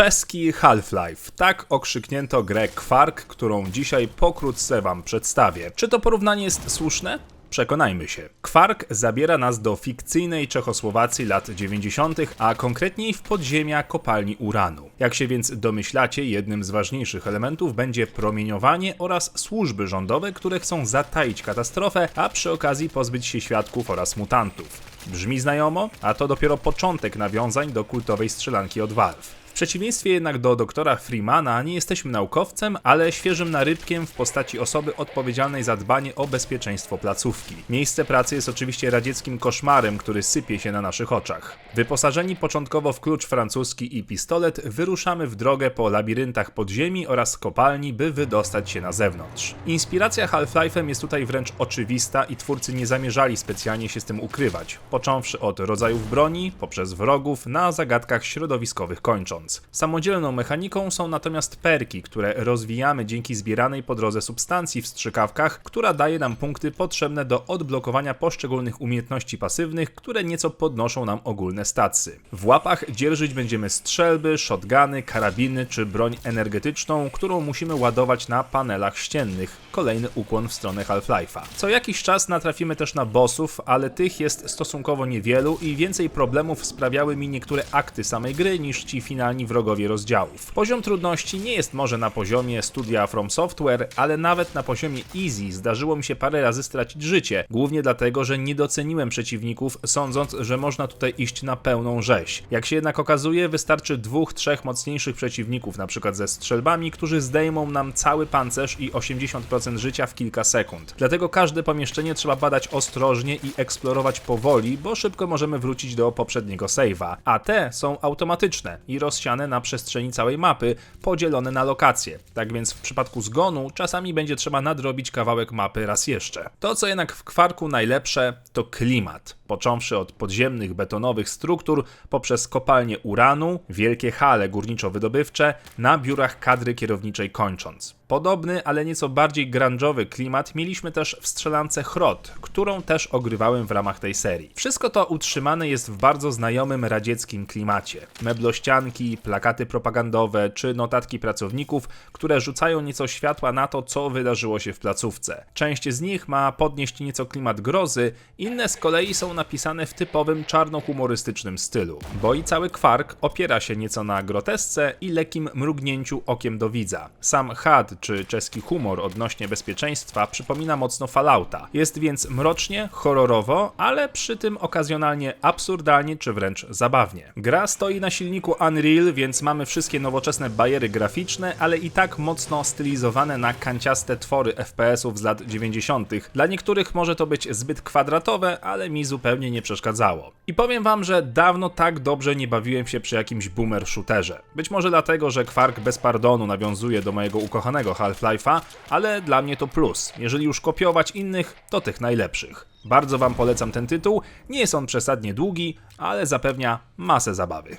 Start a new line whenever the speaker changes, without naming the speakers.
Czeski Half-Life. Tak okrzyknięto grę Quark, którą dzisiaj pokrótce wam przedstawię. Czy to porównanie jest słuszne? Przekonajmy się. Quark zabiera nas do fikcyjnej Czechosłowacji lat 90., a konkretniej w podziemia kopalni uranu. Jak się więc domyślacie, jednym z ważniejszych elementów będzie promieniowanie oraz służby rządowe, które chcą zataić katastrofę, a przy okazji pozbyć się świadków oraz mutantów. Brzmi znajomo? A to dopiero początek nawiązań do kultowej strzelanki od Valve. Przeciwieństwie jednak do doktora Freemana nie jesteśmy naukowcem, ale świeżym narybkiem w postaci osoby odpowiedzialnej za dbanie o bezpieczeństwo placówki. Miejsce pracy jest oczywiście radzieckim koszmarem, który sypie się na naszych oczach. Wyposażeni początkowo w klucz francuski i pistolet, wyruszamy w drogę po labiryntach podziemi oraz kopalni, by wydostać się na zewnątrz. Inspiracja Half-Life'em jest tutaj wręcz oczywista i twórcy nie zamierzali specjalnie się z tym ukrywać, począwszy od rodzajów broni, poprzez wrogów, na zagadkach środowiskowych kończąc. Samodzielną mechaniką są natomiast perki, które rozwijamy dzięki zbieranej po drodze substancji w strzykawkach, która daje nam punkty potrzebne do odblokowania poszczególnych umiejętności pasywnych, które nieco podnoszą nam ogólne statsy. W łapach dzierżyć będziemy strzelby, shotguny, karabiny czy broń energetyczną, którą musimy ładować na panelach ściennych. Kolejny ukłon w stronę Half-Life'a. Co jakiś czas natrafimy też na bossów, ale tych jest stosunkowo niewielu i więcej problemów sprawiały mi niektóre akty samej gry niż ci finalni wrogowie rozdziałów. Poziom trudności nie jest może na poziomie studia From Software, ale nawet na poziomie Easy zdarzyło mi się parę razy stracić życie, głównie dlatego, że nie doceniłem przeciwników, sądząc, że można tutaj iść na pełną rzeź. Jak się jednak okazuje, wystarczy dwóch, trzech mocniejszych przeciwników, przykład ze strzelbami, którzy zdejmą nam cały pancerz i 80% życia w kilka sekund. Dlatego każde pomieszczenie trzeba badać ostrożnie i eksplorować powoli, bo szybko możemy wrócić do poprzedniego save'a, a te są automatyczne i rozsiane na przestrzeni całej mapy, podzielone na lokacje. Tak więc w przypadku zgonu czasami będzie trzeba nadrobić kawałek mapy raz jeszcze. To co jednak w kwarku najlepsze to klimat. Począwszy od podziemnych betonowych struktur, poprzez kopalnie uranu, wielkie hale górniczo-wydobywcze, na biurach kadry kierowniczej kończąc. Podobny, ale nieco bardziej grunge'owy klimat mieliśmy też w strzelance Chrot, którą też ogrywałem w ramach tej serii. Wszystko to utrzymane jest w bardzo znajomym radzieckim klimacie. Meblościanki, plakaty propagandowe czy notatki pracowników, które rzucają nieco światła na to, co wydarzyło się w placówce. Część z nich ma podnieść nieco klimat grozy, inne z kolei są napisane w typowym czarnohumorystycznym stylu. Bo i cały kwark opiera się nieco na grotesce i lekkim mrugnięciu okiem do widza. Sam had czy czeski humor odnośnie bezpieczeństwa przypomina mocno Fallouta. Jest więc mrocznie, horrorowo, ale przy tym okazjonalnie absurdalnie czy wręcz zabawnie. Gra stoi na silniku Unreal, więc mamy wszystkie nowoczesne bariery graficzne, ale i tak mocno stylizowane na kanciaste twory FPS-ów z lat 90. Dla niektórych może to być zbyt kwadratowe, ale mi zupełnie nie przeszkadzało. I powiem wam, że dawno tak dobrze nie bawiłem się przy jakimś boomer shooterze. Być może dlatego, że Quark bez pardonu nawiązuje do mojego ukochanego Half-Life'a, ale dla mnie to plus. Jeżeli już kopiować innych, to tych najlepszych. Bardzo wam polecam ten tytuł. Nie jest on przesadnie długi, ale zapewnia masę zabawy.